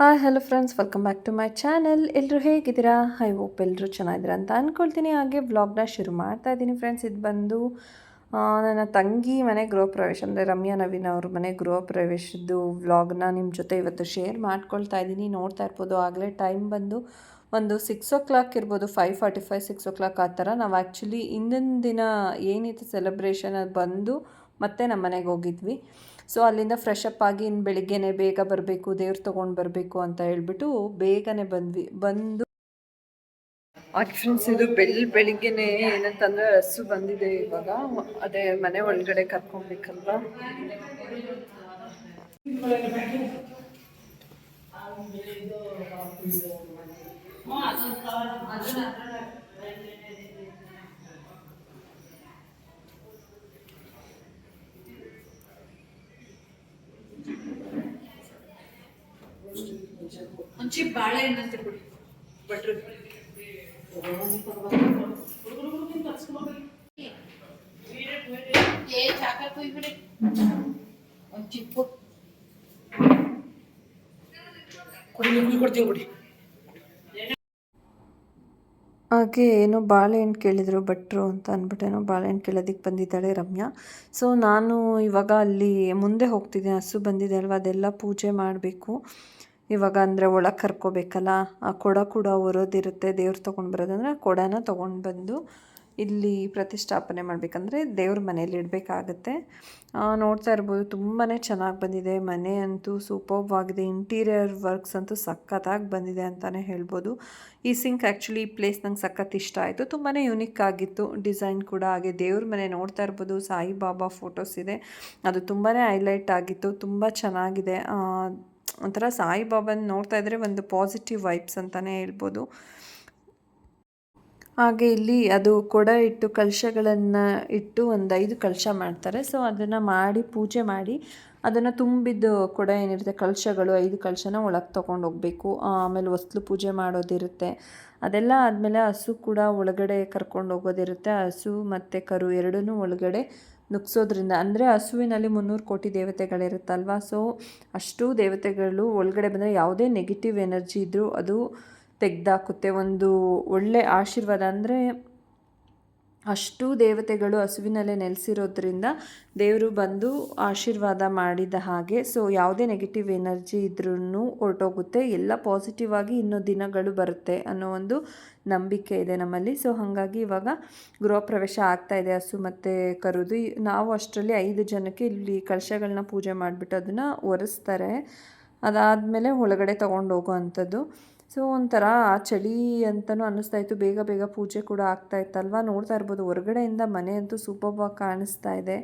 Hi hello friends welcome back to my channel ಎಲ್ಲರೂ ಹೇಗಿದ್ದೀರಾ? I hope ಎಲ್ಲರೂ ಚೆನ್ನಾಗಿದ್ದೀರಾ ಅಂತ ಅಂದ್ಕೊಳ್ತೀನಿ ಹಾಗೆ ವ್ಲಾಗ್ನ ಶುರು ಮಾಡ್ತಾ ಇದ್ದೀನಿ ಫ್ರೆಂಡ್ಸ್ ಇದು ಬಂದು ನನ್ನ ತಂಗಿ ಮನೆ ಗೃಹ ಪ್ರವೇಶ, ಅಂದರೆ ರಮ್ಯಾ ನವೀನ್ ಅವ್ರ ಮನೆ ಗೃಹ ಪ್ರವೇಶದ್ದು ವ್ಲಾಗ್ನ ನಿಮ್ಮ ಜೊತೆ ಇವತ್ತು ಶೇರ್ ಮಾಡ್ಕೊಳ್ತಾ ಇದ್ದೀನಿ. ನೋಡ್ತಾ ಇರ್ಬೋದು, ಆಗಲೇ ಟೈಮ್ ಬಂದು ಒಂದು ಸಿಕ್ಸ್ ಓ ಕ್ಲಾಕ್ ಇರ್ಬೋದು five forty five six o'clock ಆ ಥರ ನಾವು ಆ್ಯಕ್ಚುಲಿ ಹಿಂದಿನ ದಿನ ಏನಿತ್ತು ಸೆಲೆಬ್ರೇಷನ್ ಅದು ಬಂದು ಮತ್ತೆ ನಮ್ಮ ಮನೆಗೆ ಹೋಗಿದ್ವಿ. ಸೊ ಅಲ್ಲಿಂದ ಫ್ರೆಶ್ ಅಪ್ ಆಗಿ ಇನ್ನು ಬೆಳಿಗ್ಗೆನೆ ಬೇಗ ಬರಬೇಕು, ದೇವ್ರು ತೊಗೊಂಡು ಬರಬೇಕು ಅಂತ ಹೇಳ್ಬಿಟ್ಟು ಬೇಗನೆ ಬಂದ್ವಿ, ಬಂದು ಫ್ರೆಂಡ್ಸ್ ಇದು ಬೆಳ್, ಬೆಳಿಗ್ಗೆನೆ ಏನಂತಂದ್ರೆ ಹಸು ಬಂದಿದೆ ಇವಾಗ. ಅದೇ ಮನೆ ಒಳಗಡೆ ಕರ್ಕೊಬೇಕಲ್ವಾ? ಒಂಚಿ ಬಾಳೆಹಣ್ಣು ಅಂತ ಬಿಡಿ. ಭಟ್ರು ಏ ಚಾಕಲ್ ಕುಯ್ಬಿಡಿ. ಒಂದ್ ಚಿಪ್ಪು ಕೊಡಿ ನೀವು ಕೊಡ್ತೀನಿ ಕೊಡಿ ಹಾಗೆ ಏನೋ ಬಾಳೆಹಣ್ಣು ಕೇಳಿದ್ರು ಭಟ್ರು ಅಂತ ಅಂದ್ಬಿಟ್ಟು ಏನೋ ಬಾಳೆಹಣ್ಣು ಕೇಳೋದಕ್ಕೆ ಬಂದಿದ್ದಾಳೆ ರಮ್ಯಾ. ಸೊ ನಾನು ಇವಾಗ ಅಲ್ಲಿ ಮುಂದೆ ಹೋಗ್ತಿದ್ದೀನಿ ಹಸು ಬಂದಿದೆ ಅಲ್ವಾ ಅದೆಲ್ಲ ಪೂಜೆ ಮಾಡಬೇಕು. ಇವಾಗ ಅಂದರೆ ಒಳಗೆ ಕರ್ಕೋಬೇಕಲ್ಲ, ಆ ಕೊಡ ಕೂಡ ಹೊರೋದಿರುತ್ತೆ ದೇವ್ರು ತೊಗೊಂಡು ಬರೋದಂದ್ರೆ ಆ ಕೊಡನ ತೊಗೊಂಡು ಬಂದು ಇಲ್ಲಿ ಪ್ರತಿಷ್ಠಾಪನೆ ಮಾಡಬೇಕಂದ್ರೆ ದೇವ್ರ ಮನೇಲಿ ಇಡಬೇಕಾಗತ್ತೆ. ನೋಡ್ತಾ ಇರ್ಬೋದು ತುಂಬಾ ಚೆನ್ನಾಗಿ ಬಂದಿದೆ. ಮನೆ ಅಂತೂ ಸೂಪರ್ಬ್ ಆಗಿದೆ ಇಂಟೀರಿಯರ್ ವರ್ಕ್ಸ್ ಅಂತೂ ಸಖತ್ತಾಗಿ ಬಂದಿದೆ ಅಂತಲೇ ಹೇಳ್ಬೋದು. ಈ ಸಿಂಕ್ ಆ್ಯಕ್ಚುಲಿ ಈ ಪ್ಲೇಸ್ ನಂಗೆ ಸಖತ್ ಇಷ್ಟ ಆಯಿತು. ತುಂಬಾ ಯುನಿಕ್ ಆಗಿತ್ತು. ಡಿಸೈನ್ ಕೂಡ ಹಾಗೆ ದೇವ್ರ ಮನೆ ನೋಡ್ತಾ ಇರ್ಬೋದು. ಸಾಯಿಬಾಬಾ ಫೋಟೋಸ್ ಇದೆ. ಅದು ತುಂಬಾ ಹೈಲೈಟ್ ಆಗಿತ್ತು. ತುಂಬ ಚೆನ್ನಾಗಿದೆ. ಒಂಥರ ಸಾಯಿಬಾಬಾನ ನೋಡ್ತಾ ಇದ್ದರೆ ಒಂದು ಪಾಸಿಟಿವ್ ವೈಬ್ಸ್ ಅಂತಲೇ ಹೇಳ್ಬೋದು. ಹಾಗೆ ಇಲ್ಲಿ ಅದು ಕೊಡ ಇಟ್ಟು ಕಲಶಗಳನ್ನು ಇಟ್ಟು ಒಂದು ಐದು ಕಲಶ ಮಾಡ್ತಾರೆ. ಸೊ ಅದನ್ನು ಮಾಡಿ, ಪೂಜೆ ಮಾಡಿ ಅದನ್ನು ತುಂಬಿದ್ದು ಕೂಡ ಏನಿರುತ್ತೆ ಕಳಶಗಳು ಐದು ಕಲಶನ ಒಳಗೆ ತೊಗೊಂಡು ಹೋಗಬೇಕು. ಆಮೇಲೆ ಹೊಸ್ಲು ಪೂಜೆ ಮಾಡೋದಿರುತ್ತೆ. ಅದೆಲ್ಲ ಆದಮೇಲೆ ಹಸು ಕೂಡ ಒಳಗಡೆ ಕರ್ಕೊಂಡು ಹೋಗೋದಿರುತ್ತೆ. ಹಸು ಮತ್ತು ಕರು ಎರಡನ್ನೂ ಒಳಗಡೆ ನುಗ್ಸೋದ್ರಿಂದ, ಅಂದರೆ ಹಸುವಿನಲ್ಲಿ ಮುನ್ನೂರು ಕೋಟಿ ದೇವತೆಗಳಿರುತ್ತಲ್ವ? ಸೊ ಅಷ್ಟು ದೇವತೆಗಳು ಒಳಗಡೆ ಬಂದರೆ ಯಾವುದೇ ನೆಗೆಟಿವ್ ಎನರ್ಜಿ ಇದ್ದರೂ ಅದು ತೆಗೆದಾಕುತ್ತೆ. ಒಂದು ಒಳ್ಳೆ ಆಶೀರ್ವಾದ ಅಂದರೆ ಅಷ್ಟು ದೇವತೆಗಳು ಹಸುವಿನಲ್ಲೇ ನೆಲೆಸಿರೋದ್ರಿಂದ ದೇವರು ಬಂದು ಆಶೀರ್ವಾದ ಮಾಡಿದ ಹಾಗೆ ಸೊ ಯಾವುದೇ ನೆಗೆಟಿವ್ ಎನರ್ಜಿ ಇದ್ರೂ ಹೊರಟೋಗುತ್ತೆ. ಎಲ್ಲ ಪಾಸಿಟಿವ್ ಆಗಿ ಇನ್ನೂ ದಿನಗಳು ಬರುತ್ತೆ ಅನ್ನೋ ಒಂದು ನಂಬಿಕೆ ಇದೆ ನಮ್ಮಲ್ಲಿ. ಸೊ ಹಾಗಾಗಿ ಇವಾಗ ಗೃಹ ಪ್ರವೇಶ ಆಗ್ತಾ ಇದೆ ಹಸು ಮತ್ತು ಕರುದು. ನಾವು ಅಷ್ಟರಲ್ಲಿ ಐದು ಜನಕ್ಕೆ ಇಲ್ಲಿ ಕಳಶಗಳನ್ನ ಪೂಜೆ ಮಾಡಿಬಿಟ್ಟು ಅದನ್ನು ಒರೆಸ್ತಾರೆ. ಅದಾದಮೇಲೆ ಒಳಗಡೆ ತೊಗೊಂಡು ಹೋಗೋ ಅಂಥದ್ದು. ಸೊ ಒಂಥರ ಚಳಿ ಅಂತಲೂ ಅನ್ನಿಸ್ತಾ ಇತ್ತು. ಬೇಗ ಬೇಗ ಪೂಜೆ ಕೂಡ ಆಗ್ತಾ ಇತ್ತಲ್ವ? ನೋಡ್ತಾ ಇರ್ಬೋದು. ಹೊರಗಡೆಯಿಂದ ಮನೆ ಅಂತೂ ಸೂಪರ್ವಾಗಿ ಕಾಣಿಸ್ತಾ ಇದೆ.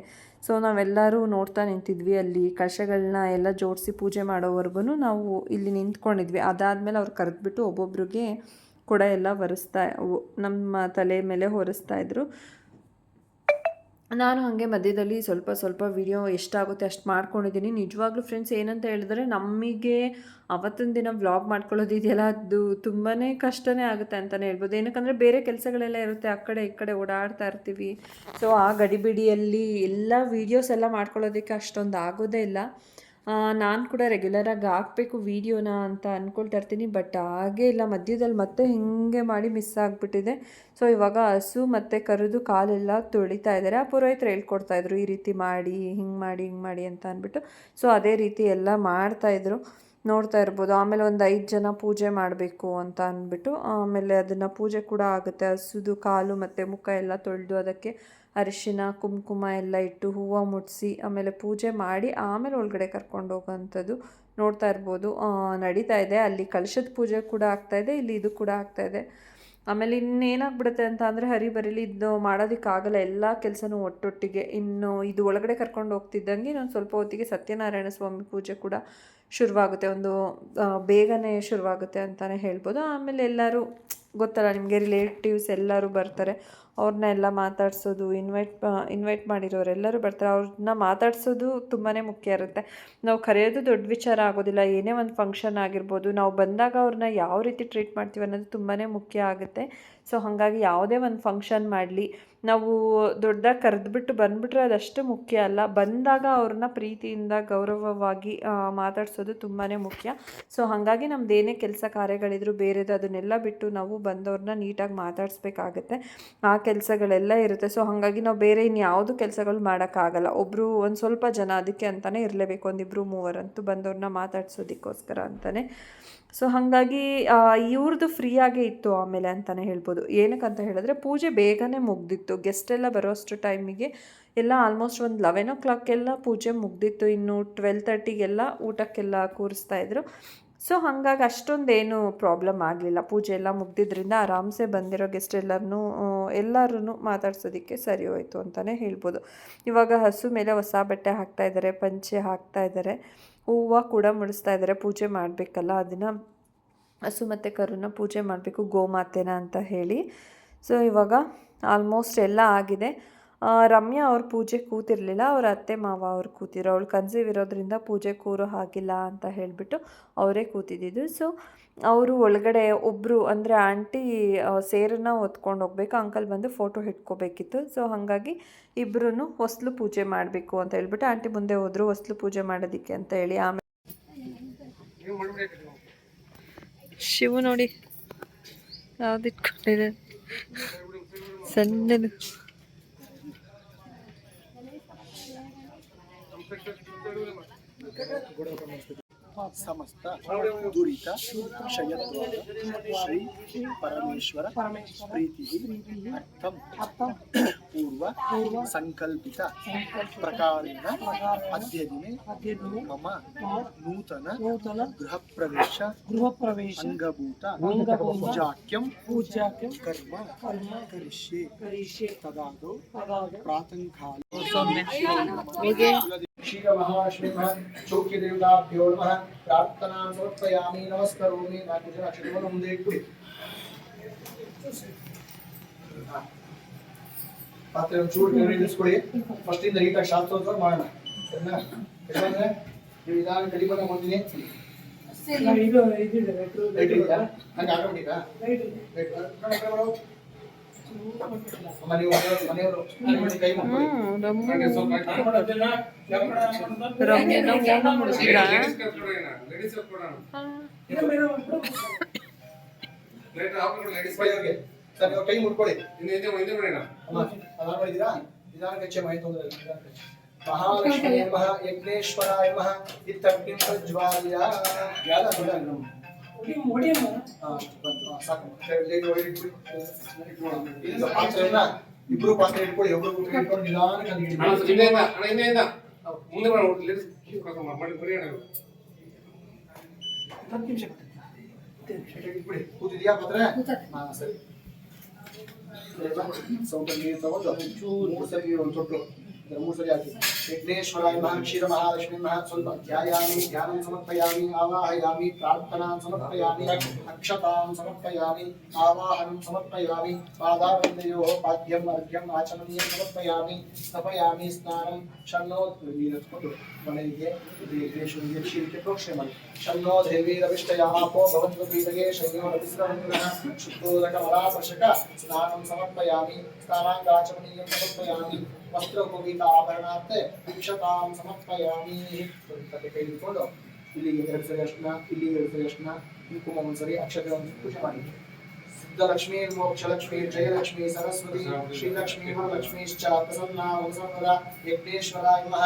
ಸೊ ನಾವೆಲ್ಲರೂ ನೋಡ್ತಾ ನಿಂತಿದ್ವಿ ಅಲ್ಲಿ. ಕಷಗಳನ್ನ ಎಲ್ಲ ಜೋಡಿಸಿ ಪೂಜೆ ಮಾಡೋವರೆಗೂ ನಾವು ಇಲ್ಲಿ ನಿಂತ್ಕೊಂಡಿದ್ವಿ. ಅದಾದಮೇಲೆ ಅವ್ರು ಕರೆದ್ಬಿಟ್ಟು ಒಬ್ಬೊಬ್ರಿಗೆ ಕೂಡ ಎಲ್ಲ ಒರೆಸ್ತಾ ನಮ್ಮ ತಲೆ ಮೇಲೆ ಹೊರಿಸ್ತಾ ಇದ್ರು. ನಾನು ಹಾಗೆ ಮಧ್ಯದಲ್ಲಿ ಸ್ವಲ್ಪ ಸ್ವಲ್ಪ ವಿಡಿಯೋ ಎಷ್ಟಾಗುತ್ತೆ ಅಷ್ಟು ಮಾಡ್ಕೊಂಡಿದ್ದೀನಿ ನಿಜವಾಗ್ಲೂ ಫ್ರೆಂಡ್ಸ್ ಏನಂತ ಹೇಳಿದ್ರೆ ನಮಗೆ ಅವತ್ತಿನ ದಿನ ವ್ಲಾಗ್ ಮಾಡ್ಕೊಳ್ಳೋದಿದೆಯಲ್ಲ, ಅದು ತುಂಬಾ ಕಷ್ಟನೇ ಆಗುತ್ತೆ ಅಂತಲೇ ಹೇಳ್ಬೋದು. ಏನಕ್ಕಂದರೆ ಬೇರೆ ಕೆಲಸಗಳೆಲ್ಲ ಇರುತ್ತೆ, ಆ ಕಡೆ ಈ ಕಡೆ ಓಡಾಡ್ತಾ ಇರ್ತೀವಿ. ಸೊ ಆ ಗಡಿಬಿಡಿಯಲ್ಲಿ ಎಲ್ಲ ವೀಡಿಯೋಸ್ ಎಲ್ಲ ಮಾಡ್ಕೊಳ್ಳೋದಕ್ಕೆ ಅಷ್ಟೊಂದು ಆಗೋದೇ ಇಲ್ಲ. ನಾನು ಕೂಡ ರೆಗ್ಯುಲರಾಗಿ ಹಾಕಬೇಕು ವೀಡಿಯೋನ ಅಂತ ಅಂದ್ಕೊಳ್ತಾ ಇರ್ತೀನಿ ಬಟ್ ಹಾಗೇ ಇಲ್ಲ. ಮಧ್ಯದಲ್ಲಿ ಮತ್ತೆ ಹಿಂಗೆ ಮಾಡಿ ಮಿಸ್ ಆಗಿಬಿಟ್ಟಿದೆ. ಸೊ ಇವಾಗ ಹಸು ಮತ್ತು ಕರೆದು ಕಾಲೆಲ್ಲ ತೊಳಿತಾ ಇದ್ದಾರೆ. ಆ ಪುರೋಹಿತರು ಹೇಳ್ಕೊಡ್ತಾ ಇದ್ರು, ಈ ರೀತಿ ಮಾಡಿ, ಹಿಂಗೆ ಮಾಡಿ ಹಿಂಗೆ ಮಾಡಿ ಅಂತ ಅಂದ್ಬಿಟ್ಟು. ಸೊ ಅದೇ ರೀತಿ ಎಲ್ಲ ಮಾಡ್ತಾಯಿದ್ರು ನೋಡ್ತಾ ಇರ್ಬೋದು. ಆಮೇಲೆ ಒಂದು ಐದು ಜನ ಪೂಜೆ ಮಾಡಬೇಕು ಅಂತ ಅಂದ್ಬಿಟ್ಟು, ಆಮೇಲೆ ಅದನ್ನು ಪೂಜೆ ಕೂಡ ಆಗುತ್ತೆ. ಹಸುದು, ಕಾಲು ಮತ್ತು ಮುಖ ಎಲ್ಲ ತೊಳೆದು ಅದಕ್ಕೆ ಅರಿಶಿನ, ಕುಂಕುಮ ಎಲ್ಲ ಇಟ್ಟು ಹೂವು ಮುಡಿಸಿ ಆಮೇಲೆ ಪೂಜೆ ಮಾಡಿ ಆಮೇಲೆ ಒಳಗಡೆ ಕರ್ಕೊಂಡು ಹೋಗೋವಂಥದ್ದು ನೋಡ್ತಾ ಇರ್ಬೋದು. ನಡೀತಾ ಇದೆ. ಅಲ್ಲಿ ಕಲಶದ ಪೂಜೆ ಕೂಡ ಆಗ್ತಾ ಇದೆ, ಇಲ್ಲಿ ಇದು ಕೂಡ ಆಗ್ತಾ ಇದೆ. ಆಮೇಲೆ ಇನ್ನೇನಾಗ್ಬಿಡುತ್ತೆ ಅಂತ ಅಂದರೆ ಹರಿಬರಿಲಿ ಇದು ಮಾಡೋದಕ್ಕಾಗಲ್ಲ. ಎಲ್ಲ ಕೆಲಸನೂ ಒಟ್ಟೊಟ್ಟಿಗೆ. ಇನ್ನು ಇದು ಒಳಗಡೆ ಕರ್ಕೊಂಡು ಹೋಗ್ತಿದ್ದಂಗೆ ಇನ್ನೊಂದು ಸ್ವಲ್ಪ ಹೊತ್ತಿಗೆ ಸತ್ಯನಾರಾಯಣ ಸ್ವಾಮಿ ಪೂಜೆ ಕೂಡ ಶುರುವಾಗುತ್ತೆ. ಒಂದು ಬೇಗನೆ ಶುರುವಾಗುತ್ತೆ ಅಂತಲೇ ಹೇಳ್ಬೋದು. ಆಮೇಲೆ ಎಲ್ಲರೂ, ಗೊತ್ತಲ್ಲ, ನಿಮಗೆ ರಿಲೇಟಿವ್ಸ್ ಎಲ್ಲರೂ ಬರ್ತಾರೆ. ಅವ್ರನ್ನ ಎಲ್ಲ ಮಾತಾಡ್ಸೋದು ಇನ್ವೈಟ್ ಇನ್ವೈಟ್ ಮಾಡಿರೋರೆಲ್ಲರೂ ಬರ್ತಾರೆ. ಅವ್ರನ್ನ ಮಾತಾಡ್ಸೋದು ತುಂಬಾ ಮುಖ್ಯ ಇರುತ್ತೆ. ನಾವು ಕರೆಯೋದು ದೊಡ್ಡ ವಿಚಾರ ಆಗೋದಿಲ್ಲ. ಏನೇ ಒಂದು ಫಂಕ್ಷನ್ ಆಗಿರ್ಬೋದು, ನಾವು ಬಂದಾಗ ಅವ್ರನ್ನ ಯಾವ ರೀತಿ ಟ್ರೀಟ್ ಮಾಡ್ತೀವಿ ಅನ್ನೋದು ತುಂಬಾ ಮುಖ್ಯ ಆಗುತ್ತೆ. ಸೊ ಹಾಗಾಗಿ ಯಾವುದೇ ಒಂದು ಫಂಕ್ಷನ್ ಮಾಡಲಿ, ನಾವು ದೊಡ್ಡದಾಗಿ ಕರೆದ್ಬಿಟ್ಟು ಬಂದುಬಿಟ್ರೆ ಅದಷ್ಟು ಮುಖ್ಯ ಅಲ್ಲ. ಬಂದಾಗ ಅವ್ರನ್ನ ಪ್ರೀತಿಯಿಂದ, ಗೌರವವಾಗಿ ಮಾತಾಡಿಸೋದು ಮಾತಾಡ್ಸೋದು ತುಂಬಾ ಮುಖ್ಯ. ಸೊ ಹಾಗಾಗಿ ನಮ್ದು ಏನೇ ಕೆಲಸ ಕಾರ್ಯಗಳಿದ್ರು ಬೇರೆದು ಅದನ್ನೆಲ್ಲ ಬಿಟ್ಟು ನಾವು ಬಂದವ್ರನ್ನ ನೀಟಾಗಿ ಮಾತಾಡಿಸ್ಬೇಕಾಗತ್ತೆ. ಆ ಕೆಲಸಗಳೆಲ್ಲ ಇರುತ್ತೆ. ಸೊ ಹಾಗಾಗಿ ನಾವು ಬೇರೆ ಇನ್ಯಾವುದು ಕೆಲಸಗಳು ಮಾಡೋಕ್ಕಾಗಲ್ಲ. ಒಬ್ಬರು ಒಂದು ಸ್ವಲ್ಪ ಜನ ಅದಕ್ಕೆ ಅಂತಲೇ ಇರಲೇಬೇಕು. ಒಂದಿಬ್ಬರು ಮೂವರಂತೂ ಬಂದವ್ರನ್ನ ಮಾತಾಡ್ಸೋದಕ್ಕೋಸ್ಕರ ಅಂತಲೇ ಸೊ ಹಾಗಾಗಿ ಇವ್ರದ್ದು ಫ್ರೀಯಾಗೆ ಇತ್ತು ಆಮೇಲೆ ಅಂತಲೇ ಹೇಳ್ಬೋದು. ಏನಕ್ಕಂತ ಹೇಳಿದ್ರೆ ಪೂಜೆ ಬೇಗನೆ ಮುಗ್ದಿತ್ತು. ಗೆಸ್ಟ್ ಎಲ್ಲ ಬರೋಷ್ಟು ಟೈಮಿಗೆ ಎಲ್ಲ ಆಲ್ಮೋಸ್ಟ್ ಒಂದು ಲೆವೆನ್ ಓ ಕ್ಲಾಕೆಲ್ಲ ಪೂಜೆ ಮುಗ್ದಿತ್ತು. ಇನ್ನು ಟ್ವೆಲ್ ತರ್ಟಿಗೆಲ್ಲ ಊಟಕ್ಕೆಲ್ಲ ಕೂರಿಸ್ತಾ ಇದ್ರು. ಸೊ ಹಾಗಾಗಿ ಅಷ್ಟೊಂದೇನು ಪ್ರಾಬ್ಲಮ್ ಆಗಲಿಲ್ಲ. ಪೂಜೆ ಎಲ್ಲ ಮುಗ್ದಿದ್ರಿಂದ ಆರಾಮ್ಸೆ ಬಂದಿರೋ ಗೆಸ್ಟ್ ಎಲ್ಲರನ್ನೂ ಎಲ್ಲರೂ ಮಾತಾಡ್ಸೋದಕ್ಕೆ ಸರಿ ಹೋಯಿತು ಅಂತಲೇ ಹೇಳ್ಬೋದು. ಇವಾಗ ಹಸು ಮೇಲೆ ಹೊಸ ಬಟ್ಟೆ ಹಾಕ್ತಾ ಇದ್ದಾರೆ, ಪಂಚೆ ಹಾಕ್ತಾ ಇದ್ದಾರೆ. ಹೂವು ಕೂಡ ಮುಡಿಸ್ತಾ ಇದ್ದಾರೆ, ಪೂಜೆ ಮಾಡಬೇಕಲ್ಲ, ಅದನ್ನು ಹಸು ಮತ್ತು ಕರುನ ಪೂಜೆ ಮಾಡಬೇಕು, ಗೋಮಾತೆನ ಅಂತ ಹೇಳಿ. ಸೊ ಇವಾಗ ಆಲ್ಮೋಸ್ಟ್ ಎಲ್ಲ ಆಗಿದೆ. ರಮ್ಯಾ ಅವ್ರ ಪೂಜೆ ಕೂತಿರ್ಲಿಲ್ಲ, ಅವ್ರ ಅತ್ತೆ ಮಾವ ಅವ್ರು ಕೂತಿದ್ರು. ಅವಳು ಕನ್ಸೀವ್ ಇರೋದ್ರಿಂದ ಪೂಜೆ ಕೂರೋ ಹಾಗಿಲ್ಲ ಅಂತ ಹೇಳಿಬಿಟ್ಟು ಅವರೇ ಕೂತಿದ್ದಿದ್ದು. ಸೊ ಅವರು ಒಳಗಡೆ ಒಬ್ಬರು ಅಂದರೆ ಆಂಟಿ ಸೇರನ್ನ ಹೊತ್ಕೊಂಡು ಹೋಗ್ಬೇಕು. ಅಂಕಲ್ ಬಂದು ಫೋಟೋ ಹಿಡ್ಕೋಬೇಕಿತ್ತು. ಸೊ ಹಾಗಾಗಿ ಇಬ್ಬರೂ ಹೊಸ್ಲು ಪೂಜೆ ಮಾಡಬೇಕು ಅಂತ ಹೇಳ್ಬಿಟ್ಟು ಆಂಟಿ ಮುಂದೆ ಹೋದರು ಹೊಸ್ಲು ಪೂಜೆ ಮಾಡೋದಕ್ಕೆ ಅಂತ ಹೇಳಿ ಆಮೇಲೆ ಶಿವು ನೋಡಿ ಯಾವ್ದು ಇಟ್ಕೊಂಡಿದೆ ಸಣ್ಣದು. ಸಮಸ್ತ ದುರಿತ ಕ್ಷಯತ್ವಾದ ಶ್ರೀ ಪರಮೇಶ್ವರ ಪ್ರೀತಿ ಅರ್ಥಂ ಪೂರ್ವ ಸಂಕಲ್ಪಿತ ಪ್ರಕಾರೇಣ ಅದ್ಯ ದಿನೆ ಮಮ ನೂತನ ಗೃಹ ಪ್ರವೇಶ ಗೃಹ ಪ್ರವೇಶ ಅಂಗಭೂತ ಅಂಗಭೂತ ಪೂಜಾಕ್ಯಂ ಪೂಜಾಕ್ಕೆ ಕರ್ಮ ಕರಿಷ್ಯೆ ಕರಿಷ್ಯೆ ತದಾದೌ ಅದಾದ ಪ್ರಾತಃಕಾಲ ಕ್ಷೀರ ಮಹಾಶ್ರೀಮಃ ಚೌಕ್ಯ ದೇವತಾಭ್ಯೋ ನಮಃ ಪ್ರಾರ್ಥನಾ ಸಮರ್ಪಯಾಮಿ ನಮಸ್ಕರೋಮಿ ನಾಲ್ಕು ಜನ ಅಕ್ಷರವನ್ನು ಮುಂದೆ ಇಟ್ಬಿಡಿ ಹಾ. ಪಾತ್ರೆ ಒಂಚೂರು ಕೆಳಗೆ ಇಳಿಸ್ಕೊಳ್ಳಿ ಫಸ್ಟ್ ಇಂದ ನೀಟಾಗಿ ಶಾಸ್ತ್ರೋತ್ಸವ ಮಾಡೋಣ ಸರಿನಾ ಯಾಕಂದ್ರೆ ನೀವು ನಿಧಾನ ಕಡಿಮೆ ಬಂದಿನಿ ಇದು ಇದಿದೆ ಲೆಟ್ರು ಲೈಟ್ ಇದೆಯಾ ನಂಗೆ ಆಟೋಮೆಟಿಕಾ ಲೈಟ್ ಕೈ ಮಾಡ್ಕೊಳ್ಳಿ. ಮಹಾಲಕ್ಷ್ಮೀ ಯಜ್ಞೇಶ್ವರಾಯ ನಮಃ ಇತ್ತಗ್ನಿಂ ಪ್ರಜ್ವಾಲ್ಯ ಇಬ್ರು ಪಾತ್ರ ಇಟ್ಕೊಳ್ಳಿ ಒಬ್ರು ಇಟ್ಕೊಂಡು ಇಡಿ. ಮುಂದೆ ಮಾಡಿ ಬರೀ ಹತ್ತು ನಿಮಿಷ ಇಟ್ಬಿಡಿ. ಕೂತಿದ್ಯಾ ಪಾತ್ರ? ಹಾ ಸರಿ. ನೀರು ತಗೊಂಡು ಮೂರು ಸರಿ ನೀರು ಒಂದು ತೊಟ್ಟು विघ्नेश्वराय महा क्षीर महालक्ष्मी महात्सव ध्यायामि ध्यानं समर्पयामि आवाहयामि प्रार्थनां समर्पयामि अक्षतां समर्पयामि आवाहनं समर्पयामि पादावन्दयोः पाद्यम् अर्घ्यम् आचमनीयं समर्पयामि स्थपयामि स्नानं शन्नो मनये विघ्नेषु यक्षीर्ति प्रोक्ष्यमन् शन्नो देवीरविष्टयापो भवन्तु पीतये शयोरविस्रवन्नः शुद्धोदकमलापशक स्नानं समर्पयामि स्नानाङ्गाचमनीयं समर्पयामि ಭವಂತು ಪೀತಗೆ ಶಯ್ಯೋ ರವಿಸ್ರವಂತಃ ಶುದ್ಧೋದಕ ಮಲಾಪರ್ಶಕ ಸ್ನಾನಂ ಸಮರ್ಪಯಾಮಿ ಸ್ನಾನಾಂಗಾಚಮನೀಯಂ ಸಮರ್ಪಯಾಮಿ ವಸ್ತ್ರೋಪವೀತ ಆಭರಣಾರ್ಥ ಅಕ್ಷತಾಂ ಸಮರ್ಪಯಾಮಿ ಅಂತ ಕೈ ಇಟ್ಕೊಂಡು ಇಲ್ಲಿಗೆ ಎರಡು ಸರಿ ಅರ್ಶನ ಇಲ್ಲಿಗೆ ಎರಡು ಸರಿ ಅರ್ಶನ ಕುಂಕುಮ ಒಂದ್ಸರಿ ಅಕ್ಷತೆ ಒಂದು ಪೂಜೆ ಮಾಡಿ ಸಿದ್ಧಲಕ್ಷ್ಮೀ ಮೋಕ್ಷಲಕ್ಷ್ಮೀ ಜಯಲಕ್ಷ್ಮೀ ಸರಸ್ವತಿ ಶ್ರೀಲಕ್ಷ್ಮೀ ವರಲಕ್ಷ್ಮೀಶ್ಚ ಪ್ರಸನ್ನ ವಸಂವರ ಯಜ್ಞೇಶ್ವರಾಯ ನಮಃ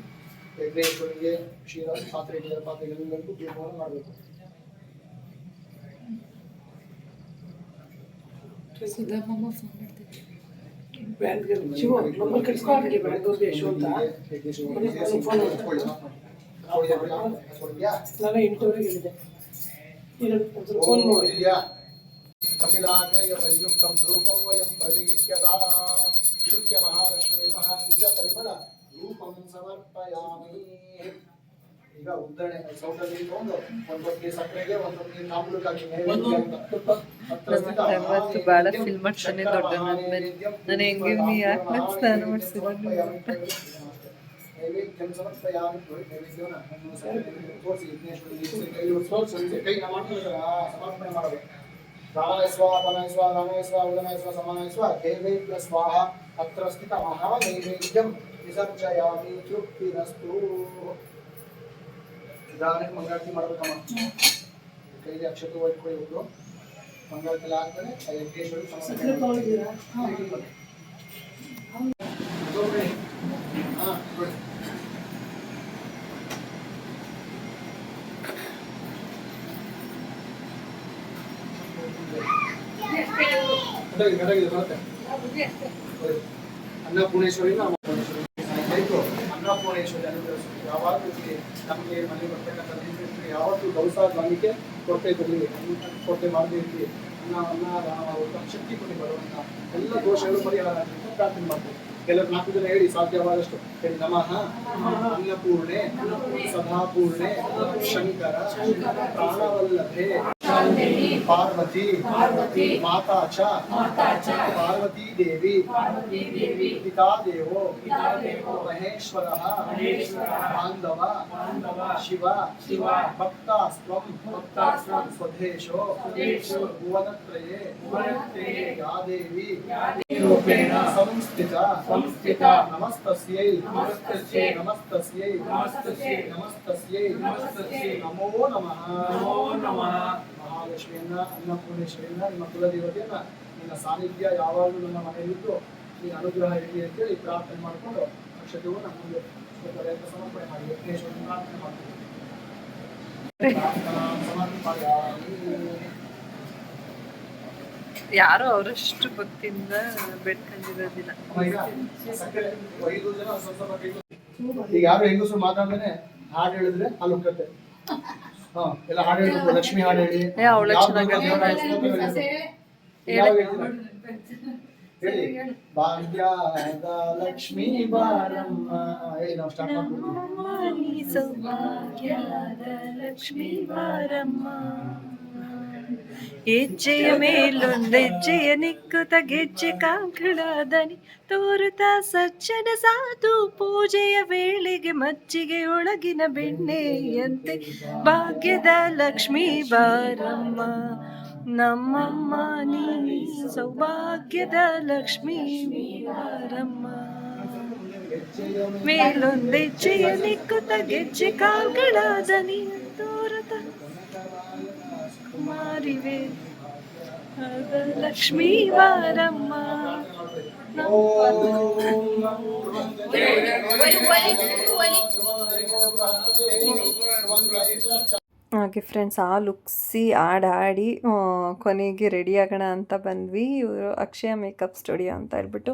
ಯಜ್ಞೇಶ್ವರಿಗೆ ಕ್ಷೀರ ಪಾತ್ರೆ ನೀರ ಪಾತ್ರೆಗಳೆಲ್ಲರಿಗೂ ದೀಪವನ್ನು ಮಾಡಬೇಕು ಬ್ಯಾಂಡ್ಗೆ ಶಿವ ನಂಬರ್ ಕಳಿಸ್ಕೊಡ್ಲಿ ಬ್ಯಾಂಗ್ಳೂರ್ಗೆ ಯಶವಂತ ನಾನು ಎಂಟುವರೆಗೆ ಹೇಳಿದೆ ಈಗ ಒಂದ್ಸಲ ಫೋನ್ ಮಾಡಿ ಕಪಿಲಾಗ್ರಯ ಸಂಯುಕ್ತಂ ರೂಪೋಯಂ ಪ್ರತಿಗಿಪ್ಯತಾ ಶುಕ್ಯ ಮಹಾಲಕ್ಷ್ಮೀ ಮಹಾದಿವ್ಯ ಪರಿಮಳ ರೂಪಂ ಸಮರ್ಪಯಾಮಿ ಈಗ ಉದ್ದರಣೆ ಸೌಕರ್ಯ ತಗೊಂಡು ಒಂದು ಹೊತ್ತಿಗೆ ಸಕ್ಕರೆಗೆ ಒಂದು ಹೊತ್ತಿಗೆ ತಾಂಬೂಲಕ್ಕಾಗಿ ನೈವೇದ್ಯ ಅಂತ. ಹತ್ರ ಸ್ಥಿತ ಅವತ್ತು ಭಾಳ ಫೀಲ್ ಮಾಡ್ತಾನೆ ದೊಡ್ಡವನಾದ್ಮೇಲೆ ನಾನು ಹೆಂಗಿವ್ನಿ ಯಾಕೆ ನಾನು ಸ್ನಾನ ಮಾಡಿಸಿದ್ರು ನೈವೇದ್ಯಂ ಸಮರ್ಪಯಾಮಿ ನೈವೇದ್ಯವನ್ನ ಒಂದು ಸಕ್ಕರೆ ತೋರಿಸಿ ವಿಘ್ನೇಶ್ವರನಿಗೆ ಕೈ ತೋರಿಸಿ ಕೈ ಮಾಡ್ತಾರೆ ಸಮರ್ಪಣೆ ಮಾಡಬೇಕು ಪ್ರಾಣಾಯ ಸ್ವಾಹ ಅಪಾನಾಯ ಸ್ವಾಹ ರಾಮಾಯ ಸ್ವಾಹ ಉದನಾಯ ಸ್ವಾಹ ಸಮಾನಾಯ ಸ್ವಾಹ ದೇವೇಭ್ಯ ಸ್ವಾಹ ಅತ್ರ ಸ್ಥಿತ ಮಹಾನೈವೇದ್ಯಂ ವಿಸರ್ಜಯಾಮಿ ತೃಪ್ತಿರಸ್ತು ಉದಾಹರಣೆಗೆ ಮಂಗಳಾರತಿ ಮಾಡಬೇಕಮ್ಮ. ಕೈಲಿ ಅಕ್ಷತೆ ಒಯ್ಕೊಳ್ಳಿ ಒಬ್ರು ಮಂಗಳಾರತಿ ಆದ್ಮೇಲೆ ತಗೊಂಡಿದ್ದೀರಾ ಹಾ. ನೋಡಿ ಗದಗ ಗದಗ ಬರುತ್ತೆ ಅನ್ನಪೂರ್ಣೇಶ್ವರಿ ಆಯ್ತು ಅನುಗ್ರಹಿಸಿ ಯಾವಾಗಲೂ ಇಲ್ಲಿ ನಮಗೆ ಮನೆ ಬರ್ತಕ್ಕಂಥ ನೆಂಟರಿಗೆ ಯಾವತ್ತೂ ದವಸ ಧಾನ್ಯಕ್ಕೆ ಕೊರತೆ ಕೊಡಲಿ ಕೊರತೆ ಮಾಡದೇ ಇರಲಿ. ಅನ್ನ ಅನ್ನ, ದಾನ ಶಕ್ತಿ ಕೊಟ್ಟು ಬರುವಂಥ ಎಲ್ಲ ದೋಷಗಳು ಪರಿಹಾರ ಅಂತ ಪ್ರಾರ್ಥನೆ ಮಾಡ್ತೀವಿ. ಕೆಲವರು ನಾಲ್ಕು ಜನ ಹೇಳಿ ಸಾಧ್ಯವಾದಷ್ಟು ಹೇಳಿ, ನಮಃ, ಅನ್ನಪೂರ್ಣೆ, ಸದಾಪೂರ್ಣೆ, ಶಂಕರ, ಪ್ರಾಣವಲ್ಲಭೆ. पांडेली पार्वती। पार्वती। माता चा। माता चा। पार्वती देवी। पार्वती देवी। पिता देवो। पिता देवो। महेश्वर महेश्वरः। महेश्वरः। पांडव। पांडव। शिव। शिव। भक्तास्त्वं। भक्तास्त्वं। स्वदेशो। स्वदेशो। भुवनत्रये। भुवनत्रये। या देवी। या देवी। रूपेण। संस्थिता। संस्थिता। नमस्तस्यै। नमस्तस्यै। नमस्तस्यै। नमस्तस्यै। नमस्तस्यै। नमस्तस्यै। नमो नमः। नमो नमः। ಮಹಾಲಕ್ಷ್ಮಿಯನ್ನ ಅನ್ನಪೂರ್ಣೇಶ್ವರಿಯನ್ನ ನಿಮ್ಮ ಕುಲದೇವತೆಯನ್ನ ನಿನ್ನ ಸಾನ್ನಿಧ್ಯ ಯಾವಾಗಲೂ ನನ್ನ ಮನೆಯಲ್ಲಿದ್ದು ಈ ಅನುಗ್ರಹ ಇರಲಿ ಅಂತೇಳಿ ಪ್ರಾರ್ಥನೆ ಮಾಡಿಕೊಂಡು ಅಕ್ಷತೆಯು ನಮ್ಮ ಮುಂದೆ ಸ್ವಲ್ಪ ಸಮರ್ಪಣೆ ಮಾಡಿ ಯಜ್ಞೇಶ್ವರನ ಪ್ರಾರ್ಥನೆ ಮಾಡ್ತೀವಿ. ಯಾರು ಅವರಷ್ಟು ಭಕ್ತಿಯಿಂದ ಬೇಡ್ಕೊಂಡಿರೋದಿಲ್ಲ ಈಗ ಯಾರು ಹೆಂಗಸರು ಮಾತಾಡ್ದೇನೆ ಹಾಡು ಹೇಳಿದ್ರೆ ಅಲ್ಲಿ ಹೋಗ್ತತೆ ಹಾ ಎಲ್ಲ ಹಾಡು ಹೇಳ್ಬೇಕು ಲಕ್ಷ್ಮಿ ಹಾಡು ಹೇಳಿ ಏ, ಅವ್ಳೆ ಯಾವ್ದು ಚೆನ್ನಾಗಿ ಬೇಕಾದ್ರೂ ದೇವ್ರ ಹೆಸ್ರು ಹೇಳಿ. ಯಾವ ಹೇಳ್ತೀರ? ಹೇಳಿ ಭಾಗ್ಯದ ಲಕ್ಷ್ಮೀ ಬಾರಮ್ಮ ಹೇಳಿ ನಾವು ಸ್ಟಾರ್ಟ್ ಮಾಡ್ಬಿಡ್ತೀವಿ ಸೌಭಾಗ್ಯದ ಲಕ್ಷ್ಮೀ ಬಾರಮ್ಮ ಹೆಜ್ಜೆಯ ಮೇಲೊಂದು ಹೆಜ್ಜೆಯ ನಿಕ್ಕುತ ಗೆಜ್ಜೆ ಕಾಂಕಣಾದನಿ ತೋರುತ ಸಜ್ಜನ ಸಾಧು ಪೂಜೆಯ ವೇಳೆಗೆ ಮಜ್ಜಿಗೆ ಒಳಗಿನ ಬೆಣ್ಣೆಯಂತೆ. ಭಾಗ್ಯದ ಲಕ್ಷ್ಮೀ ಬಾರಮ್ಮ, ನಮ್ಮಮ್ಮ, ನೀ ಸೌಭಾಗ್ಯದ ಲಕ್ಷ್ಮೀ ಬಾರಮ್ಮ. ಮೇಲೊಂದೆಜ್ಜೆಯ ನಿಕ್ಕುತ ಗೆಜ್ಜೆ ಕಾಂಕಣಾದನಿ ತೋರತ ಕುಮಾರಿವೆ ಲಕ್ಷ್ಮೀ ವಾರಮ್ಮ. ಹಾಗೆ ಫ್ರೆಂಡ್ಸ್ ಆ ಲುಕ್ಸಿ ಹಾಡು ಹಾಡಿ ಆ, ಕೊನೆಗೆ ರೆಡಿ ಆಗೋಣ ಅಂತ ಬಂದ್ವಿ. ಇವರು ಅಕ್ಷಯ ಮೇಕಪ್ ಸ್ಟುಡಿಯೋ ಅಂತ ಹೇಳ್ಬಿಟ್ಟು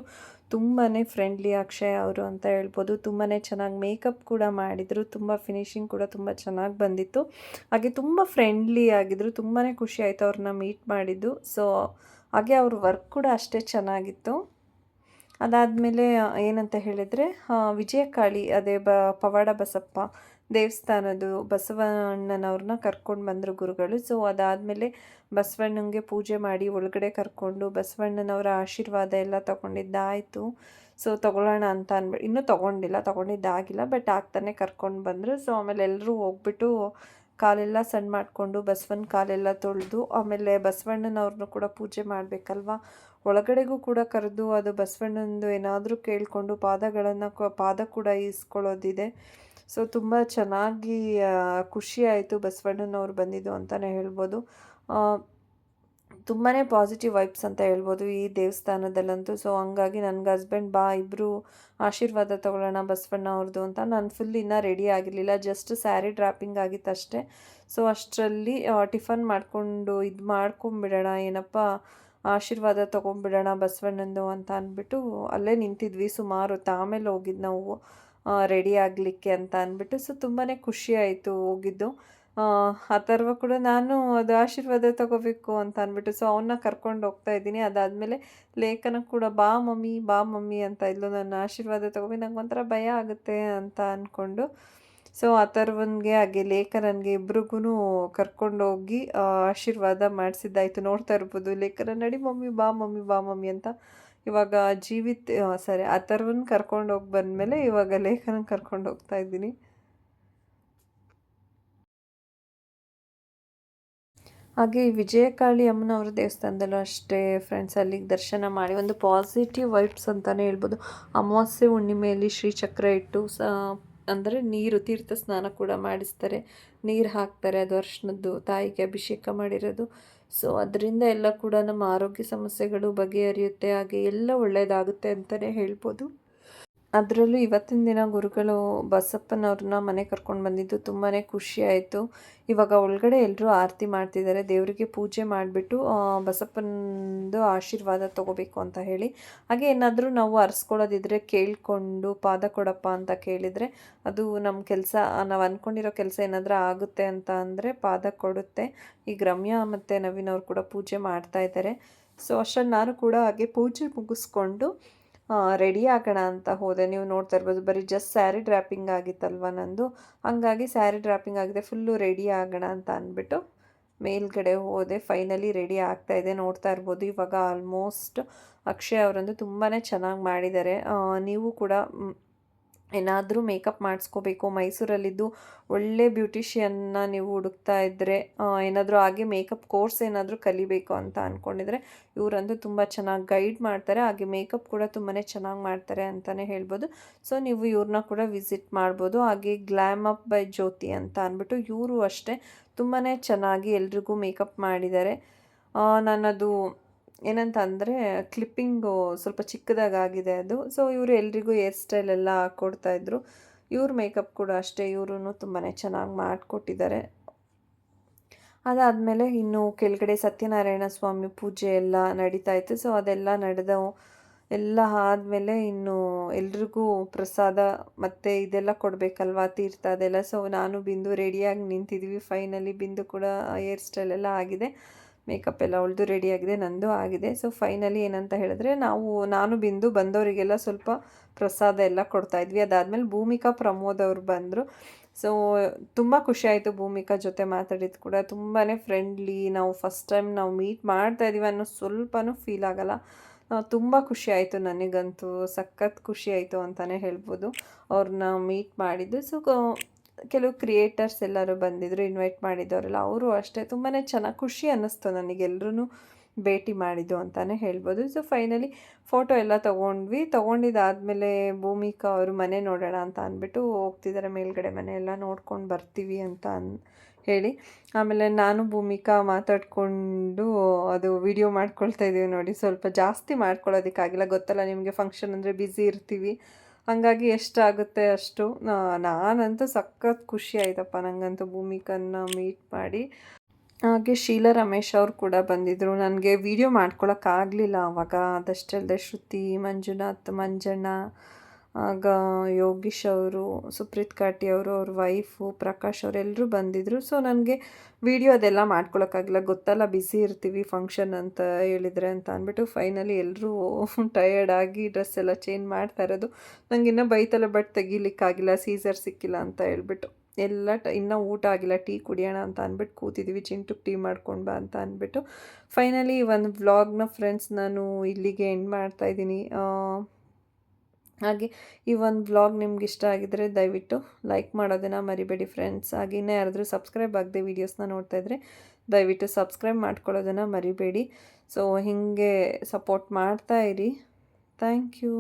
ತುಂಬಾ ಫ್ರೆಂಡ್ಲಿ ಅಕ್ಷಯ್ ಅವರು ಅಂತ ಹೇಳ್ಬೋದು. ತುಂಬಾ ಚೆನ್ನಾಗಿ ಮೇಕಪ್ ಕೂಡ ಮಾಡಿದರು. ತುಂಬ ಫಿನಿಶಿಂಗ್ ಕೂಡ ತುಂಬ ಚೆನ್ನಾಗಿ ಬಂದಿತ್ತು. ಹಾಗೆ ತುಂಬ ಫ್ರೆಂಡ್ಲಿ ಆಗಿದ್ರು. ತುಂಬಾ ಖುಷಿ ಆಯಿತು ಅವ್ರನ್ನ ಮೀಟ್ ಮಾಡಿದ್ದು. ಸೊ ಹಾಗೆ ಅವ್ರ ವರ್ಕ್ ಕೂಡ ಅಷ್ಟೇ ಚೆನ್ನಾಗಿತ್ತು. ಅದಾದಮೇಲೆ, ಏನಂತ ಹೇಳಿದರೆ ವಿಜಯಕಾಳಿ, ಅದೇ ಬ, ಪವಾಡ ಬಸಪ್ಪ ದೇವಸ್ಥಾನದ್ದು ಬಸವಣ್ಣನವ್ರನ್ನ ಕರ್ಕೊಂಡು ಬಂದರು ಗುರುಗಳು. ಸೊ ಅದಾದಮೇಲೆ ಬಸವಣ್ಣನಿಗೆ ಪೂಜೆ ಮಾಡಿ ಒಳಗಡೆ ಕರ್ಕೊಂಡು ಬಸವಣ್ಣನವರ ಆಶೀರ್ವಾದ ಎಲ್ಲ ತಗೊಂಡಿದ್ದಾಯಿತು. ಸೊ ತೊಗೊಳ್ಳೋಣ ಅಂತ ಅಂದ್ಬಿಟ್ಟು ಇನ್ನೂ ತೊಗೊಂಡಿಲ್ಲ, ತೊಗೊಂಡಿದ್ದಾಗಿಲ್ಲ ಬಟ್ ಆಗ್ತಾನೆ ಕರ್ಕೊಂಡು ಬಂದರು. ಸೊ ಆಮೇಲೆ ಎಲ್ಲರೂ ಹೋಗ್ಬಿಟ್ಟು ಕಾಲೆಲ್ಲ ಸಣ್ಣ ಮಾಡಿಕೊಂಡು ಬಸವನ ಕಾಲೆಲ್ಲ ತೊಳೆದು, ಆಮೇಲೆ ಬಸವಣ್ಣನವ್ರನ್ನೂ ಕೂಡ ಪೂಜೆ ಮಾಡಬೇಕಲ್ವ? ಒಳಗಡೆಗೂ ಕೂಡ ಕರೆದು ಅದು ಬಸವಣ್ಣಂದು ಏನಾದರೂ ಕೇಳಿಕೊಂಡು ಪಾದಗಳನ್ನು ಪಾದ ಕೂಡ ಈಸ್ಕೊಳ್ಳೋದಿದೆ. ಸೊ ತುಂಬ ಚೆನ್ನಾಗಿ ಖುಷಿ ಆಯಿತು ಬಸವಣ್ಣನವ್ರು ಬಂದಿದ್ದು ಅಂತಲೇ ಹೇಳ್ಬೋದು. ತುಂಬಾ ಪಾಸಿಟಿವ್ ವೈಬ್ಸ್ ಅಂತ ಹೇಳ್ಬೋದು ಈ ದೇವಸ್ಥಾನದಲ್ಲಂತೂ. ಸೊ ಹಂಗಾಗಿ ನನಗೆ ಹಸ್ಬೆಂಡ್ ಬಾ ಇಬ್ಬರು ಆಶೀರ್ವಾದ ತಗೊಳ್ಳೋಣ ಬಸವಣ್ಣ ಅವ್ರದ್ದು ಅಂತ. ನಾನು ಫುಲ್ ಇನ್ನೂ ರೆಡಿ ಆಗಿರಲಿಲ್ಲ ಜಸ್ಟ್ ಸ್ಯಾರಿ ಡ್ರಾಪಿಂಗ್ ಆಗಿತ್ತು ಅಷ್ಟೇ. ಸೊ ಅಷ್ಟರಲ್ಲಿ ಟಿಫನ್ ಮಾಡಿಕೊಂಡು ಇದು ಮಾಡ್ಕೊಂಬಿಡೋಣ, ಏನಪ್ಪ, ಆಶೀರ್ವಾದ ತೊಗೊಂಡ್ಬಿಡೋಣ ಬಸವಣ್ಣಂದು ಅಂತ ಅಂದ್ಬಿಟ್ಟು ಅಲ್ಲೇ ನಿಂತಿದ್ವಿ ಸುಮಾರು. ಹೊತ್ತು ಆಮೇಲೆ ಹೋಗಿದ್ದು ನಾವು. ರೆಡಿ ಆಗಲಿಕ್ಕೆ ಅಂತ ಅಂದ್ಬಿಟ್ಟು ಸೊ ತುಂಬಾ ಖುಷಿ ಆಯಿತು ಹೋಗಿದ್ದು. ಆ, ಅಥರ್ವ ಕೂಡ ನಾನು ಅದು ಆಶೀರ್ವಾದ ತಗೋಬೇಕು ಅಂತ ಅಂದ್ಬಿಟ್ಟು ಸೊ ಅವನ್ನ ಕರ್ಕೊಂಡು ಹೋಗ್ತಾ ಇದ್ದೀನಿ. ಅದಾದಮೇಲೆ ಲೇಖನ ಕೂಡ, ಬಾ ಮಮ್ಮಿ ಬಾ ಮಮ್ಮಿ ಅಂತ ಇದ್ಲು. ನನ್ನ ಆಶೀರ್ವಾದ ತಗೋಬೇಕು, ನಂಗೆ ಒಂಥರ ಭಯ ಆಗುತ್ತೆ ಅಂತ ಅಂದ್ಕೊಂಡು ಸೊ ಅಥರ್ವನ್ಗೆ, ಹಾಗೆ ಲೇಖನನ್ಗೆ ಇಬ್ರಿಗೂ ಕರ್ಕೊಂಡೋಗಿ ಆಶೀರ್ವಾದ ಮಾಡಿಸಿದ್ದಾಯಿತು. ನೋಡ್ತಾ ಇರ್ಬೋದು, ಲೇಖನ ನಡಿ ಮಮ್ಮಿ, ಬಾ ಮಮ್ಮಿ ಬಾ ಮಮ್ಮಿ ಅಂತ. ಇವಾಗ ಜೀವಿತ್ ಸಾರಿ ಅಥರ್ವನ್ ಕರ್ಕೊಂಡು ಹೋಗಿ ಬಂದಮೇಲೆ ಇವಾಗ ಲೇಖನ ಕರ್ಕೊಂಡು ಹೋಗ್ತಾ ಇದ್ದೀನಿ. ಹಾಗೆ ವಿಜಯಕಾಳಿ ಅಮ್ಮನವ್ರ ದೇವಸ್ಥಾನದಲ್ಲೂ ಅಷ್ಟೇ ಫ್ರೆಂಡ್ಸ್ ಅಲ್ಲಿಗೆ ದರ್ಶನ ಮಾಡಿ, ಒಂದು ಪಾಸಿಟಿವ್ ವೈಬ್ಸ್ ಅಂತಲೇ ಹೇಳ್ಬೋದು. ಅಮಾವಾಸ್ಯೆ ಹುಣ್ಣಿಮೆಯಲ್ಲಿ ಶ್ರೀಚಕ್ರ ಇಟ್ಟು, ಸ, ಅಂದರೆ ನೀರು, ತೀರ್ಥ ಸ್ನಾನ ಕೂಡ ಮಾಡಿಸ್ತಾರೆ. ನೀರು ಹಾಕ್ತಾರೆ, ಅದು ಅರ್ಶಿನದ್ದು, ತಾಯಿಗೆ ಅಭಿಷೇಕ ಮಾಡಿರೋದು. ಸೊ ಅದರಿಂದ ಎಲ್ಲ ಕೂಡ ನಮ್ಮ ಆರೋಗ್ಯ ಸಮಸ್ಯೆಗಳು ಬಗೆಹರಿಯುತ್ತೆ ಹಾಗೆ ಎಲ್ಲ ಒಳ್ಳೆಯದಾಗುತ್ತೆ ಅಂತಲೇ ಹೇಳ್ಬೋದು. ಅದರಲ್ಲೂ ಇವತ್ತಿನ ದಿನ ಗುರುಗಳು ಬಸಪ್ಪನವ್ರನ್ನ ಮನೆ ಕರ್ಕೊಂಡು ಬಂದಿದ್ದು ತುಂಬಾ ಖುಷಿ ಆಯಿತು. ಇವಾಗ ಒಳಗಡೆ ಎಲ್ಲರೂ ಆರತಿ ಮಾಡ್ತಿದ್ದಾರೆ. ದೇವರಿಗೆ ಪೂಜೆ ಮಾಡಿಬಿಟ್ಟು ಬಸಪ್ಪನದು ಆಶೀರ್ವಾದ ತಗೋಬೇಕು ಅಂತ ಹೇಳಿ. ಹಾಗೆ ಏನಾದರೂ ನಾವು ಅರಿಸ್ಕೊಳ್ಳೋದಿದ್ರೆ ಕೇಳಿಕೊಂಡು ಪಾದ ಕೊಡಪ್ಪ ಅಂತ ಕೇಳಿದರೆ ಅದು ನಮ್ಮ ಕೆಲಸ, ನಾವು ಅಂದ್ಕೊಂಡಿರೋ ಕೆಲಸ ಏನಾದರೂ ಆಗುತ್ತೆ ಅಂತ ಅಂದರೆ ಪಾದ ಕೊಡುತ್ತೆ. ಈಗ ರಮ್ಯಾ ಮತ್ತು ನವೀನ್ ಅವರು ಕೂಡ ಪೂಜೆ ಮಾಡ್ತಾ ಇದ್ದಾರೆ. ಸೊ ಅಷ್ಟರಲ್ಲಿ ನಾನು ಕೂಡ ಹಾಗೆ ಪೂಜೆ ಮುಗಿಸ್ಕೊಂಡು ರೆಡಿ ಆಗೋಣ ಅಂತ ಹೋದೆ. ನೀವು ನೋಡ್ತಾ ಇರ್ಬೋದು, ಬರೀ ಜಸ್ಟ್ ಸ್ಯಾರಿ ಡ್ರ್ಯಾಪಿಂಗ್ ಆಗಿತ್ತಲ್ವ ನಂದು. ಹಂಗಾಗಿ ಸ್ಯಾರಿ ಡ್ರ್ಯಾಪಿಂಗ್ ಆಗಿದೆ ಫುಲ್ಲು ರೆಡಿ ಆಗೋಣ ಅಂತ ಅಂದ್ಬಿಟ್ಟು ಮೇಲ್ಗಡೆ ಹೋದೆ. ಫೈನಲಿ ರೆಡಿ ಆಗ್ತಾ ಇದೆ, ನೋಡ್ತಾ ಇರ್ಬೋದು. ಇವಾಗ ಆಲ್ಮೋಸ್ಟ್ ಅಕ್ಷಯ್ ಅವರಂದು ತುಂಬಾ ಚೆನ್ನಾಗಿ ಮಾಡಿದ್ದಾರೆ. ನೀವು ಕೂಡ ಏನಾದರೂ ಮೇಕಪ್ ಮಾಡಿಸ್ಕೋಬೇಕು. ಮೈಸೂರಲ್ಲಿದ್ದು ಒಳ್ಳೆ ಬ್ಯೂಟಿಷಿಯನ್ನ ನೀವು ಹುಡುಕ್ತಾ ಇದ್ದರೆ ಏನಾದರೂ ಹಾಗೆ ಮೇಕಪ್ ಕೋರ್ಸ್ ಏನಾದರೂ ಕಲಿಬೇಕು ಅಂತ ಅಂದ್ಕೊಂಡಿದ್ರೆ ಇವರಂತೂ ತುಂಬ ಚೆನ್ನಾಗಿ ಗೈಡ್ ಮಾಡ್ತಾರೆ. ಹಾಗೆ ಮೇಕಪ್ ಕೂಡ ತುಂಬಾ ಚೆನ್ನಾಗಿ ಮಾಡ್ತಾರೆ ಅಂತಲೇ ಹೇಳ್ಬೋದು. ಸೊ, ನೀವು ಇವ್ರನ್ನ ಕೂಡ ವಿಸಿಟ್ ಮಾಡ್ಬೋದು. ಹಾಗೆ ಗ್ಲ್ಯಾಮ್ ಅಪ್ ಬೈ ಜ್ಯೋತಿ ಅಂತ ಅಂದ್ಬಿಟ್ಟು ಇವರು ಅಷ್ಟೇ ತುಂಬಾ ಚೆನ್ನಾಗಿ ಎಲ್ರಿಗೂ ಮೇಕಪ್ ಮಾಡಿದ್ದಾರೆ. ನಾನದು ಏನಂತ ಅಂದರೆ ಕ್ಲಿಪ್ಪಿಂಗು ಸ್ವಲ್ಪ ಚಿಕ್ಕದಾಗಿದೆ ಅದು. ಸೊ ಇವರು ಎಲ್ರಿಗೂ ಹೇರ್ ಸ್ಟೈಲ್ ಎಲ್ಲ ಹಾಕ್ಕೊಡ್ತಾಯಿದ್ರು ಇವ್ರ ಮೇಕಪ್ ಕೂಡ ಅಷ್ಟೇ ಇವರು ತುಂಬಾ ಚೆನ್ನಾಗಿ ಮಾಡಿಕೊಟ್ಟಿದ್ದಾರೆ. ಅದಾದಮೇಲೆ ಇನ್ನು ಕೆಳಗಡೆ ಸತ್ಯನಾರಾಯಣ ಸ್ವಾಮಿ ಪೂಜೆ ಎಲ್ಲ ನಡೀತಾ ಇತ್ತು. ಸೊ ಅದೆಲ್ಲ ನಡೆದ ಎಲ್ಲ ಆದಮೇಲೆ ಇನ್ನು ಎಲ್ರಿಗೂ ಪ್ರಸಾದ ಮತ್ತು ಇದೆಲ್ಲ ಕೊಡಬೇಕಲ್ವಾ, ತೀರ್ಥ ಅದೆಲ್ಲ. ಸೊ ನಾನು ಬಿಂದು ರೆಡಿಯಾಗಿ ನಿಂತಿದ್ವಿ. ಫೈನಲಿ ಬಿಂದು ಕೂಡ ಹೇರ್ ಸ್ಟೈಲ್ ಎಲ್ಲ ಆಗಿದೆ. ಮೇಕಪ್ ಎಲ್ಲ ಉಳಿದು ರೆಡಿಯಾಗಿದೆ ನಂದು ಆಗಿದೆ. ಸೊ ಫೈನಲಿ ಏನಂತ ಹೇಳಿದ್ರೆ, ನಾವು, ನಾನು ಬಿಂದು ಬಂದವರಿಗೆಲ್ಲ ಸ್ವಲ್ಪ ಪ್ರಸಾದ ಎಲ್ಲ ಕೊಡ್ತಾ ಇದ್ವಿ. ಅದಾದಮೇಲೆ ಭೂಮಿಕಾ ಪ್ರಮೋದ್ ಅವರು ಬಂದರು. ಸೊ ತುಂಬ ಖುಷಿಯಾಯಿತು ಭೂಮಿಕಾ ಜೊತೆ ಮಾತಾಡಿದ್ದು ಕೂಡ. ತುಂಬಾ ಫ್ರೆಂಡ್ಲಿ ನಾವು ಫಸ್ಟ್ ಟೈಮ್ ನಾವು ಮೀಟ್ ಮಾಡ್ತಾ ಇದ್ದೀವಿ ಅನ್ನೋ ಸ್ವಲ್ಪನೂ ಫೀಲ್ ಆಗೋಲ್ಲ. ತುಂಬ ಖುಷಿ ಆಯಿತು ನನಗಂತೂ. ಸಖತ್ ಖುಷಿಯಾಯಿತು ಅಂತಲೇ ಹೇಳ್ಬೋದು. ಅವ್ರನ್ನ ಮೀಟ್ ಮಾಡಿದ್ದು. ಸೊ ಕೆಲವು ಕ್ರಿಯೇಟರ್ಸ್ ಎಲ್ಲರೂ ಬಂದಿದ್ದರು ಇನ್ವೈಟ್ ಮಾಡಿದ್ದವರೆಲ್ಲ ಅವರು ಅಷ್ಟೇ. ತುಂಬಾ ಚೆನ್ನಾಗಿ ಖುಷಿ ಅನ್ನಿಸ್ತು ನನಗೆಲ್ಲರೂ ಭೇಟಿ ಮಾಡಿದ್ದು ಅಂತಲೇ ಹೇಳ್ಬೋದು. ಸೊ ಫೈನಲಿ ಫೋಟೋ ಎಲ್ಲ ತೊಗೊಂಡ್ವಿ. ತೊಗೊಂಡಿದ್ದಾದಮೇಲೆ ಭೂಮಿಕಾ ಅವರು ಮನೆ ನೋಡೋಣ ಅಂತ ಅಂದ್ಬಿಟ್ಟು ಹೋಗ್ತಿದ್ದಾರೆ ಮೇಲ್ಗಡೆ ಮನೆ ಎಲ್ಲ ನೋಡ್ಕೊಂಡು ಬರ್ತೀವಿ ಅಂತ ಅನ್, ಹೇಳಿ. ಆಮೇಲೆ ನಾನು ಭೂಮಿಕಾ ಮಾತಾಡಿಕೊಂಡು ಅದು ವಿಡಿಯೋ ಮಾಡ್ಕೊಳ್ತಾ ಇದ್ದೀವಿ ನೋಡಿ. ಸ್ವಲ್ಪ ಜಾಸ್ತಿ ಮಾಡ್ಕೊಳ್ಳೋದಕ್ಕಾಗಿಲ್ಲ. ಗೊತ್ತಲ್ಲ, ನಿಮಗೆ ಫಂಕ್ಷನ್ ಅಂದರೆ ಬ್ಯುಸಿ ಇರ್ತೀವಿ. ಹಾಗಾಗಿ ಎಷ್ಟಾಗುತ್ತೆ ಅಷ್ಟು. ನಾನಂತೂ ಸಖತ್ ಖುಷಿ ಆಯ್ತಪ್ಪ ನನಗಂತೂ ಭೂಮಿಕನ್ನ ಮೀಟ್ ಮಾಡಿ. ಹಾಗೆ ಶೀಲಾ, ರಮೇಶ್ ಅವರು ಕೂಡ ಬಂದಿದ್ದರು ನನಗೆ ವೀಡಿಯೋ ಮಾಡ್ಕೊಳಕ್ಕಾಗಲಿಲ್ಲ ಆವಾಗ ಅದಷ್ಟಲ್ಲದೆ ಶ್ರುತಿ, ಮಂಜುನಾಥ್, ಮಂಜಣ್ಣ ಆಗ ಯೋಗೀಶ್ ಅವರು, ಸುಪ್ರೀತ್ ಕಾಟಿ ಅವರು, ಅವ್ರ ವೈಫು ಪ್ರಕಾಶ್ ಅವರೆಲ್ಲರೂ ಬಂದಿದ್ದರು ಸೊ ನನಗೆ ವಿಡಿಯೋ ಅದೆಲ್ಲ ಮಾಡ್ಕೊಳಕ್ಕಾಗಿಲ್ಲ. ಗೊತ್ತಲ್ಲ ಬ್ಯುಸಿ ಇರ್ತೀವಿ ಫಂಕ್ಷನ್ ಅಂತ ಹೇಳಿದರೆ ಅಂತ ಅಂದ್ಬಿಟ್ಟು ಫೈನಲಿ ಎಲ್ಲರೂ ಟಯರ್ಡ್ ಆಗಿ ಡ್ರೆಸ್ ಎಲ್ಲ ಚೇಂಜ್ ಮಾಡ್ತಾ ಇರೋದು. ನನಗೆ ಇನ್ನೂ ಬೈತಲ್ಲ ಬಟ್ ತೆಗಿಲಿಕ್ಕಾಗಿಲ್ಲ ಸೀಸರ್ ಸಿಕ್ಕಿಲ್ಲ ಅಂತ ಹೇಳ್ಬಿಟ್ಟು. ಎಲ್ಲ ಟ, ಇನ್ನೂ ಊಟ ಆಗಿಲ್ಲ, ಟೀ ಕುಡಿಯೋಣ ಅಂತ ಅಂದ್ಬಿಟ್ಟು ಕೂತಿದ್ದೀವಿ ಚಿಂಟುಗೆ ಟೀ ಮಾಡ್ಕೊಂಡು ಬಾ ಅಂತ ಅಂದ್ಬಿಟ್ಟು. ಫೈನಲಿ ಒಂದು ವ್ಲಾಗ್ನ ಫ್ರೆಂಡ್ಸ್ ನಾನು ಇಲ್ಲಿಗೆ ಎಂಡ್ ಮಾಡ್ತಾಯಿದ್ದೀನಿ ಹಾಗೆ ಈ ಒಂದು ವ್ಲಾಗ್ ನಿಮ್ಗೆ ಇಷ್ಟ ಆಗಿದರೆ ದಯವಿಟ್ಟು ಲೈಕ್ ಮಾಡೋದನ್ನು ಮರಿಬೇಡಿ ಫ್ರೆಂಡ್ಸ್ ಹಾಗೆ ಇನ್ನೂ ಯಾರಾದರೂ ಸಬ್ಸ್ಕ್ರೈಬ್ ಆಗದೆ ವೀಡಿಯೋಸ್ನ ನೋಡ್ತಾ ಇದ್ದರೆ ದಯವಿಟ್ಟು ಸಬ್ಸ್ಕ್ರೈಬ್ ಮಾಡ್ಕೊಳ್ಳೋದನ್ನು ಮರಿಬೇಡಿ. ಸೊ ಹೀಗೆ ಸಪೋರ್ಟ್ ಮಾಡ್ತಾ ಇರಿ. Thank you